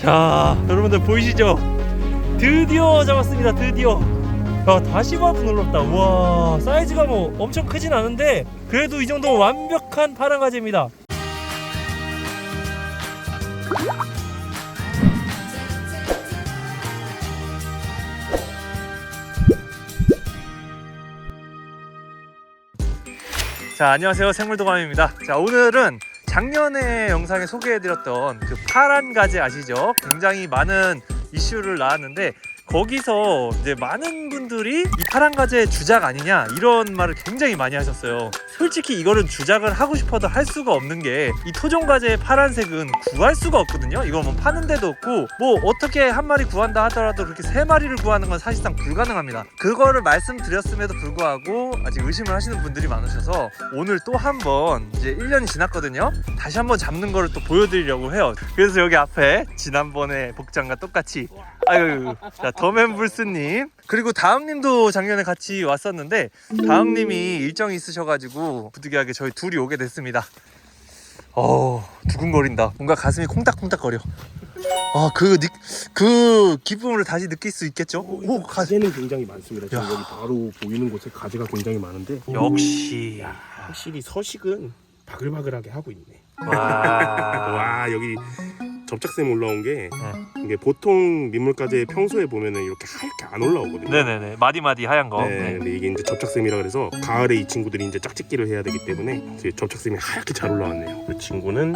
자 여러분들 보이시죠? 드디어 잡았습니다 드디어. 야 다시 봐도 놀랍다. 우와 사이즈가 뭐 엄청 크진 않은데 그래도 이 정도면 완벽한 파랑가재입니다. 자 안녕하세요. 생물도감입니다. 자 오늘은 작년에 영상에 소개해드렸던 그 파란 가재 아시죠? 굉장히 많은 이슈를 낳았는데 거기서 이제 많은 분들이 이 파란 가재 주작 아니냐 이런 말을 굉장히 많이 하셨어요. 솔직히 이거는 주작을 하고 싶어도 할 수가 없는 게 이 토종 가재의 파란색은 구할 수가 없거든요. 이거 뭐 파는 데도 없고 뭐 어떻게 한 마리 구한다 하더라도 그렇게 세 마리를 구하는 건 사실상 불가능합니다. 그거를 말씀드렸음에도 불구하고 아직 의심을 하시는 분들이 많으셔서 오늘 또 한번 이제 1년이 지났거든요. 다시 한번 잡는 거를 또 보여드리려고 해요. 그래서 여기 앞에 지난번에 복장과 똑같이 아유, 자 더맨불스님 그리고 다음님도 작년에 같이 왔었는데 다음님이 일정이 있으셔가지고 부득이하게 저희 둘이 오게 됐습니다. 어 두근거린다. 뭔가 가슴이 콩닥콩닥거려. 아그 그 기쁨을 다시 느낄 수 있겠죠? 오 가, 가재는 굉장히 많습니다. 지금 야. 여기 바로 보이는 곳에 가재가 굉장히 많은데 역시 확실히 서식은 바글바글하게 하고 있네. 와 와 여기 접착샘 올라온 게 이게 보통 민물가재 평소에 보면은 이렇게 하얗게 안 올라오거든요. 네네네 마디 마디 하얀 거. 네, 근데 이게 이제 접착샘이라 그래서 가을에 이 친구들이 이제 짝짓기를 해야 되기 때문에 이제 접착샘이 하얗게 잘 올라왔네요. 그 친구는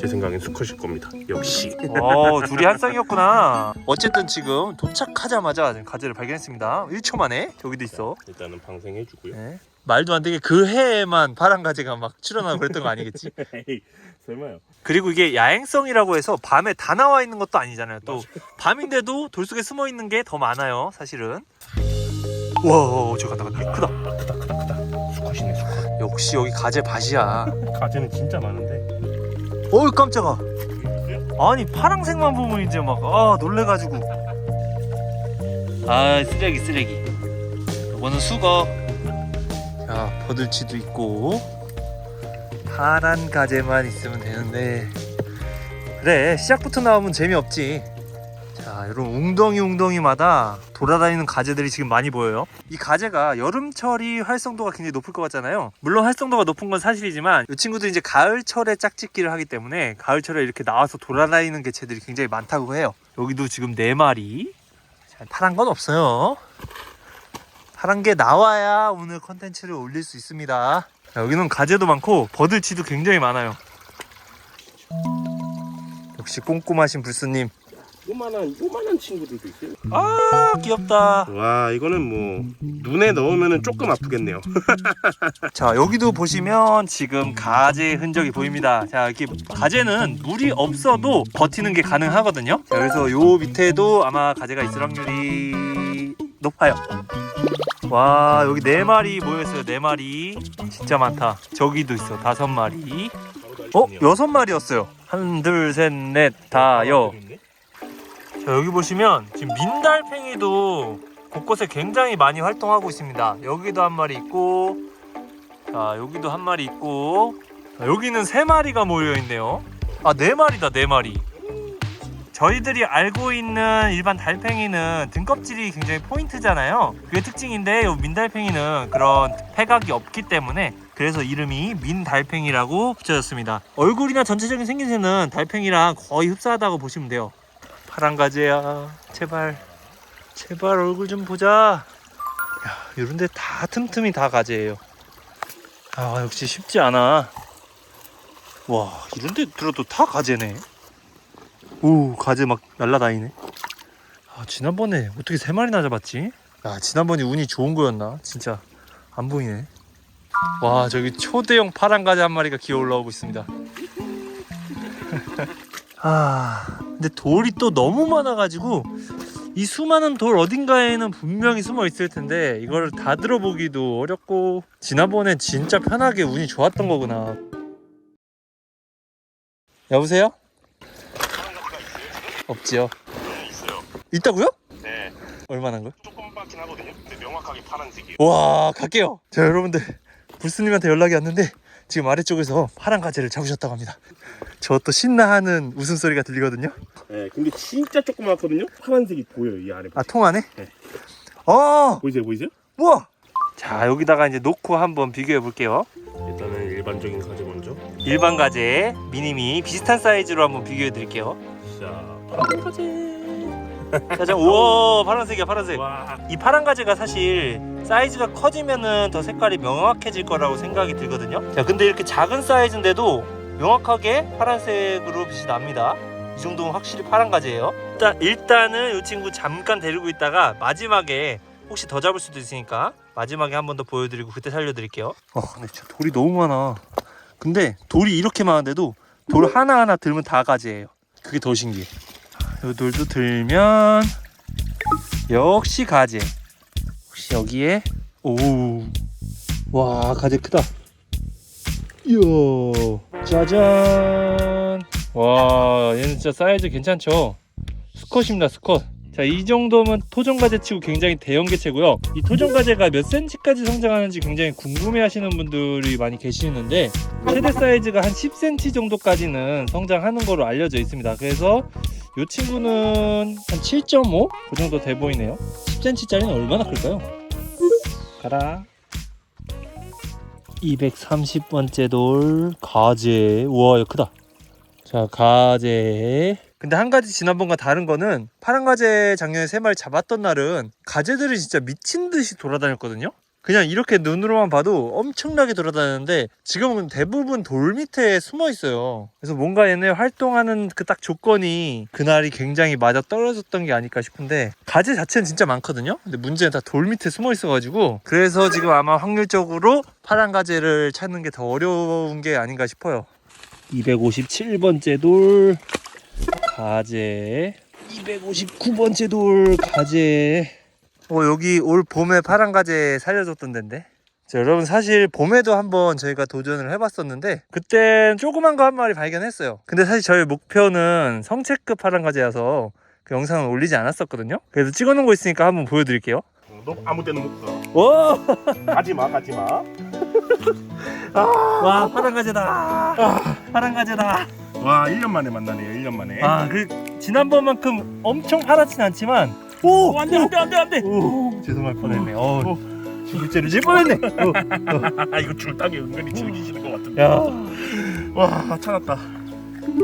제 생각엔 수컷일 겁니다. 역시. 어 둘이 한 쌍이었구나. 어쨌든 지금 도착하자마자 가재를 발견했습니다. 1초 만에 저기도 있어. 일단은 방생해주고요. 네. 말도 안 되게 그 해에만 파란 가재가 막 출연하고 그랬던 거 아니겠지? 에이, 설마요. 그리고 이게 야행성이라고 해서 밤에 다 나와 있는 것도 아니잖아요. 또 밤인데도 돌 속에 숨어 있는 게 더 많아요. 사실은. 와, 저 간다 간다. 크다. 수컷이네 수컷. 역시 여기 가재 밭이야. 가재는 진짜 많은데. 어이 깜짝아. 아니 파랑색만 보면 이제 막 아 놀래가지고. 아 쓰레기 쓰레기. 이거는 수거. 자 버들치도 있고. 파란 가재만 있으면 되는데. 그래 시작부터 나오면 재미없지. 자 여러분 웅덩이 웅덩이마다 돌아다니는 가재들이 지금 많이 보여요. 이 가재가 여름철이 활성도가 굉장히 높을 것 같잖아요. 물론 활성도가 높은 건 사실이지만 이 친구들이 이제 가을철에 짝짓기를 하기 때문에 가을철에 이렇게 나와서 돌아다니는 개체들이 굉장히 많다고 해요. 여기도 지금 네 마리. 자, 파란 건 없어요. 파란 게 나와야 오늘 컨텐츠를 올릴 수 있습니다. 자, 여기는 가재도 많고 버들치도 굉장히 많아요. 역시 꼼꼼하신 불스님. 요만한 요만한 친구들도 있어요. 아 귀엽다. 와 이거는 뭐 눈에 넣으면은 조금 아프겠네요. 자 여기도 보시면 지금 가재 흔적이 보입니다 자 이렇게 가재는 물이 없어도 버티는 게 가능하거든요 자, 그래서 요 밑에도 아마 가재가 있을 확률이 높아요 와 여기 네 마리 모여있어요. 네 마리. 진짜 많다. 저기도 있어. 다섯 마리. 어? 여섯 마리였어요. 한둘셋넷 다여 자, 여기 보시면 지금 민달팽이도 곳곳에 굉장히 많이 활동하고 있습니다. 여기도 한 마리 있고, 자 여기도 한 마리 있고, 자, 여기는 세 마리가 모여 있네요. 아 네 마리다 네 마리. 저희들이 알고 있는 일반 달팽이는 등껍질이 굉장히 포인트잖아요. 그게 특징인데 이 민달팽이는 그런 패각이 없기 때문에 그래서 이름이 민달팽이라고 붙여졌습니다. 얼굴이나 전체적인 생김새는 달팽이랑 거의 흡사하다고 보시면 돼요. 파란 가재야 제발 제발 얼굴 좀 보자 야 이런데 다 틈틈이 다 가재예요 아 역시 쉽지 않아 와 이런데 들어도 다 가재네 오 가재 막 날라다니네. 아 지난번에 어떻게 세 마리나 잡았지? 야 지난번에 운이 좋은 거였나? 진짜 안 보이네. 와 저기 초대형 파란 가재 한 마리가 기어 올라오고 있습니다. 아 근데 돌이 또 너무 많아가지고 이 수많은 돌 어딘가에는 분명히 숨어 있을 텐데 이거를 다 들어보기도 어렵고 지난번엔 진짜 편하게 운이 좋았던 거구나. 여보세요? 없지요 있다고요? 네. 얼마나 한 거요? 조금 빠긴 하거든요. 근데 명확하게 파란색이에요. 와 갈게요 자 여러분들 불스님한테 연락이 왔는데 지금 아래쪽에서 파란 가재를 잡으셨다고 합니다. 저 또 신나하는 웃음소리가 들리거든요. 네, 근데 진짜 조그맣거든요. 파란색이 보여요 이 아래. 아, 통 안에? 네. 어! 보이세요, 보이세요? 우와! 자, 여기다가 이제 놓고 한번 비교해 볼게요. 일단은 일반적인 가지 먼저. 일반 가재, 미니미 비슷한 사이즈로 한번 비교해 드릴게요. 자, 파란 가재. 짜잔, 우와, 파란색이야, 파란색. 와, 이 파란 가재가 사실 사이즈가 커지면은 더 색깔이 명확해질 거라고 생각이 들거든요. 자, 근데 이렇게 작은 사이즈인데도 명확하게 파란색으로 빛이 납니다. 이 정도면 확실히 파란 가재예요. 일단 일단은 이 친구 잠깐 데리고 있다가 마지막에 혹시 더 잡을 수도 있으니까 마지막에 한 번 더 보여드리고 그때 살려드릴게요. 어, 근데 진짜 돌이 너무 많아. 근데 돌이 이렇게 많은데도 돌 하나 하나 들면 다 가재예요. 그게 더 신기해. 이 돌도 들면 역시 가재. 혹시 여기에? 오와 가재 크다. 이야. 짜잔. 와 얘는 진짜 사이즈 괜찮죠? 수컷입니다 수컷 자 이 정도면 토종 가재 치고 굉장히 대형 개체고요. 이 토종 가재가 몇 센치까지 성장하는지 굉장히 궁금해 하시는 분들이 많이 계시는데 최대 사이즈가 한 10cm 정도까지는 성장하는 거로 알려져 있습니다. 그래서 이 친구는 한 7.5? 그 정도 돼 보이네요. 10cm짜리는 얼마나 클까요? 가라. 230번째 돌. 가재 우와 이거 크다. 자 가재 근데 한 가지 지난번과 다른 거는 파란 가재 작년에 세 마리 잡았던 날은 가재들이 진짜 미친 듯이 돌아다녔거든요 그냥 이렇게 눈으로만 봐도 엄청나게 돌아다녔는데 지금은 대부분 돌 밑에 숨어 있어요. 그래서 뭔가 얘네 활동하는 그 딱 조건이 그날이 굉장히 맞아 떨어졌던 게 아닐까 싶은데 가재 자체는 진짜 많거든요. 근데 문제는 다 돌 밑에 숨어 있어가지고 그래서 지금 아마 확률적으로 파란 가재를 찾는 게 더 어려운 게 아닌가 싶어요. 257번째 돌 가재 259번째 돌 가재 어, 여기 올 봄에 파란 가재 살려줬던 데인데. 자, 여러분 사실 봄에도 한번 저희가 도전을 해봤었는데 그땐 조그만 거 한 마리 발견했어요. 근데 사실 저희 목표는 성체급 파란 가재여서 그 영상을 올리지 않았었거든요. 그래서 찍어놓은 거 있으니까 한번 보여드릴게요. 너 아무 데나 못 가. 와, 가지 마, 가지 마. 와 파란 가재다. 파란 가재다. 와, 1년 만에 만나네요. 1년 만에. 아, 그 지난번만큼 엄청 파랗진 않지만 오, 안돼 안돼 안돼 안돼. 오, 죄송할 뻔했네. 어, 오. 물째를 질 뻔했네. 어. 아, 이거 줄타기 은근히 즐기시는 것 같은데. 야. 와, 찾았다.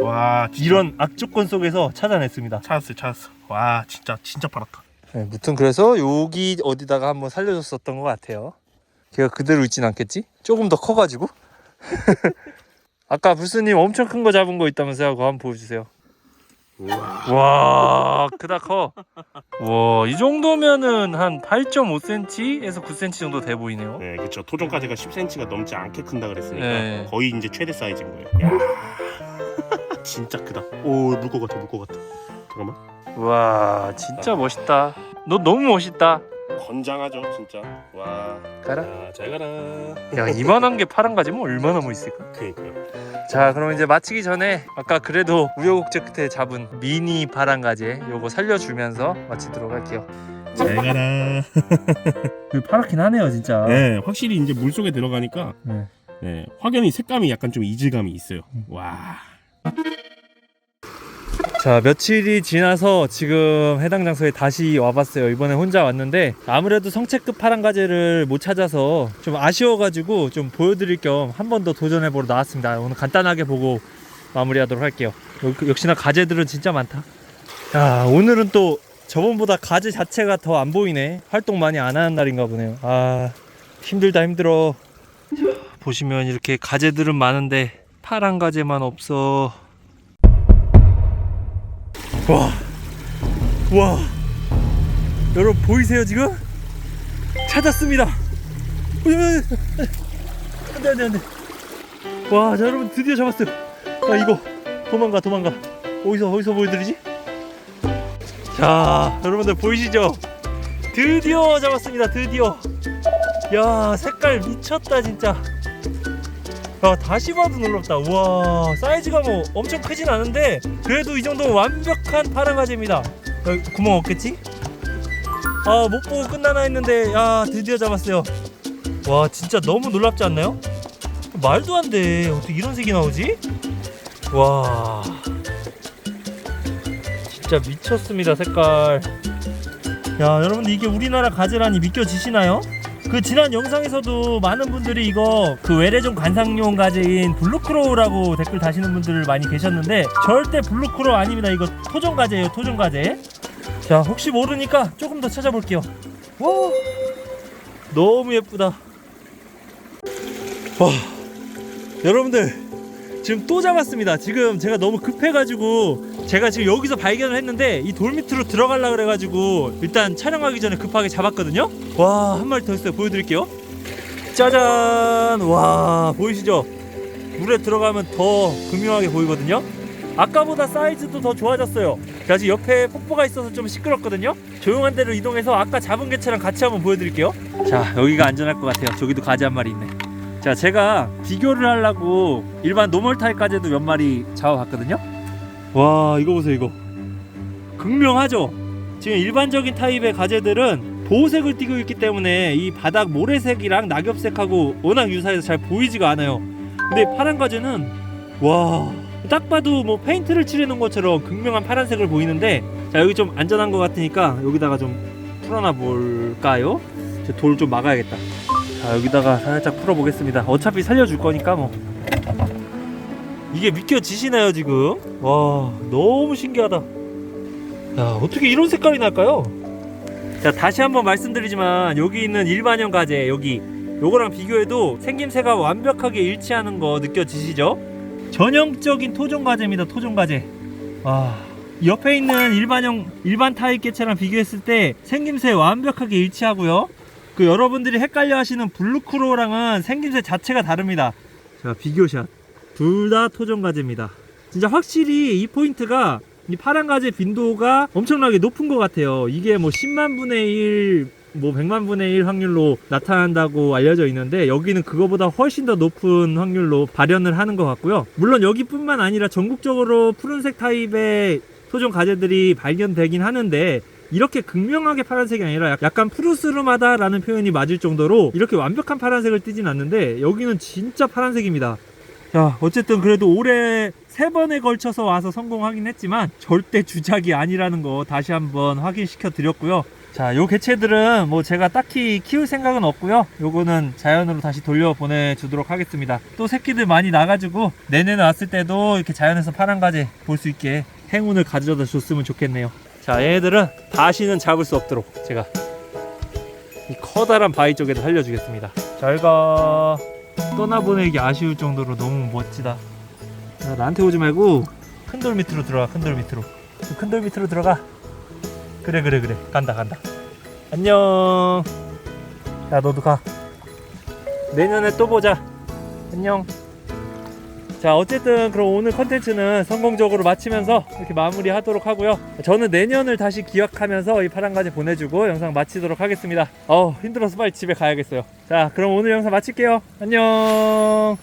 와, 진짜 이런 악조건 속에서 찾아냈습니다. 찾았어, 찾았어. 와, 진짜 진짜 팔았다. 네, 무튼 그래서 여기 어디다가 한번 살려줬었던 것 같아요. 걔가 그대로 있진 않겠지? 조금 더 커가지고. 아까 불스님 엄청 큰 거 잡은 거 있다면서요? 그거 한번 보여주세요. 우와. 와 크다 커. 와이 정도면은 한 8.5cm에서 9cm 정도 돼 보이네요. 네, 그렇죠. 토종가지가 10cm가 넘지 않게 큰다 그랬으니까 네. 거의 이제 최대 사이즈인 거예요. 야, 진짜 크다. 오, 물것 같아, 물것 같아. 잠깐만. 와 진짜 멋있다. 너 너무 멋있다. 건장하죠, 진짜. 와. 가라. 야, 잘 가라. 야 이만한 게 파란 가지면 얼마나 멋있을까? 그니까요. 자 그럼 이제 마치기 전에 아까 그래도 우여곡절 끝에 잡은 미니 파란가재 요거 살려주면서 마치도록 할게요 잘 가라. 파랗긴 하네요 진짜 네, 확실히 이제 물 속에 들어가니까 네. 네, 확연히 색감이 약간 좀 이질감이 있어요. 와. 자 며칠이 지나서 지금 해당 장소에 다시 와봤어요. 이번에 혼자 왔는데 아무래도 성체급 파란가재를 못 찾아서 좀 아쉬워가지고 좀 보여드릴 겸 한 번 더 도전해보러 나왔습니다. 오늘 간단하게 보고 마무리하도록 할게요. 역- 역시나 가재들은 진짜 많다. 야 오늘은 또 저번보다 가재 자체가 더 안 보이네. 활동 많이 안 하는 날인가 보네요. 아 힘들다 힘들어. 자, 보시면 이렇게 가재들은 많은데 파란 가재만 없어 와, 와, 여러분 보이세요 지금? 찾았습니다. 안돼 안돼 안돼. 와, 자 여러분 드디어 잡았어요. 아 이거 도망가 도망가. 어디서 어디서 보여드리지? 자, 여러분들 보이시죠? 드디어 잡았습니다. 드디어. 야, 색깔 미쳤다 진짜. 야 다시 봐도 놀랍다 우와 사이즈가 뭐 엄청 크진 않은데 그래도 이 정도면 완벽한 파랑가재입니다 여기 구멍 없겠지? 아 못 보고 끝나나 했는데 야 드디어 잡았어요 와 진짜 너무 놀랍지 않나요? 말도 안 돼. 어떻게 이런 색이 나오지? 와. 진짜 미쳤습니다, 색깔. 야, 여러분들 이게 우리나라 가재라니 믿겨지시나요? 그 지난 영상에서도 많은 분들이 이거 그 외래종 관상용 가재인 블루크로우라고 댓글 다시는 분들 많이 계셨는데 절대 블루크로우 아닙니다. 이거 토종 가재예요, 토종 가재. 자, 혹시 모르니까 조금 더 찾아볼게요. 와, 너무 예쁘다. 와, 여러분들 지금 또 잡았습니다. 지금 제가 너무 급해가지고 제가 지금 여기서 발견을 했는데 이 돌 밑으로 들어가려 그래가지고 일단 촬영하기 전에 급하게 잡았거든요. 와, 한 마리 더 있어요. 보여드릴게요. 짜잔! 와, 보이시죠? 물에 들어가면 더 극명하게 보이거든요. 아까보다 사이즈도 더 좋아졌어요. 자, 지금 옆에 폭포가 있어서 좀 시끄럽거든요. 조용한 데로 이동해서 아까 잡은 개체랑 같이 한번 보여드릴게요. 자, 여기가 안전할 것 같아요. 저기도 가지 한 마리 있네. 자, 제가 비교를 하려고 일반 노멀 타입까지도 몇 마리 잡아봤거든요. 와, 이거 보세요, 이거. 극명하죠? 지금 일반적인 타입의 가재들은 보호색을 띠고 있기 때문에 이 바닥 모래색이랑 낙엽색하고 워낙 유사해서 잘 보이지가 않아요. 근데 파란 가재는 와, 딱 봐도 뭐 페인트를 칠해놓은 것처럼 극명한 파란색을 보이는데 자, 여기 좀 안전한 것 같으니까 여기다가 좀 풀어놔 볼까요? 돌 좀 막아야겠다. 자 여기다가 살짝 풀어보겠습니다 어차피 살려줄 거니까 뭐 이게 믿겨지시나요 지금? 와 너무 신기하다 야 어떻게 이런 색깔이 날까요? 자 다시 한번 말씀드리지만 여기 있는 일반형 가재 여기 요거랑 비교해도 생김새가 완벽하게 일치하는 거 느껴지시죠? 전형적인 토종 가재입니다 토종 가재 와 옆에 있는 일반형 일반 타입 개체랑 비교했을 때 생김새 완벽하게 일치하고요 그 여러분들이 헷갈려 하시는 블루크로랑은 생김새 자체가 다릅니다. 자, 비교샷. 둘 다 토종 가재입니다. 진짜 확실히 이 포인트가 이 파란 가재 빈도가 엄청나게 높은 것 같아요. 이게 뭐 10만 분의 1, 뭐 100만 분의 1 확률로 나타난다고 알려져 있는데 여기는 그거보다 훨씬 더 높은 확률로 발현을 하는 것 같고요. 물론 여기뿐만 아니라 전국적으로 푸른색 타입의 토종 가재들이 발견되긴 하는데 이렇게 극명하게 파란색이 아니라 약간 푸르스름하다라는 표현이 맞을 정도로 이렇게 완벽한 파란색을 띠진 않는데 여기는 진짜 파란색입니다. 자, 어쨌든 그래도 올해 세 번에 걸쳐서 와서 성공하긴 했지만 절대 주작이 아니라는 거 다시 한번 확인시켜 드렸고요. 자, 요 개체들은 뭐 제가 딱히 키울 생각은 없고요. 요거는 자연으로 다시 돌려 보내 주도록 하겠습니다. 또 새끼들 많이 나가지고 내년에 왔을 때도 이렇게 자연에서 파란 가재 볼수 있게 행운을 가져다 줬으면 좋겠네요. 자, 얘네들은 다시는 잡을 수 없도록 제가 이 커다란 바위 쪽에도 살려주겠습니다. 잘 가 떠나보내기 아쉬울 정도로 너무 멋지다. 야, 나한테 오지 말고 큰 돌 밑으로 들어가. 큰 돌 밑으로. 큰 돌 밑으로 들어가. 그래 그래 그래. 간다 간다. 안녕. 야 너도 가. 내년에 또 보자. 안녕. 자 어쨌든 그럼 오늘 컨텐츠는 성공적으로 마치면서 이렇게 마무리하도록 하고요. 저는 내년을 다시 기약하면서 이 파란가지 보내주고 영상 마치도록 하겠습니다. 어 힘들어서 빨리 집에 가야겠어요. 자 그럼 오늘 영상 마칠게요. 안녕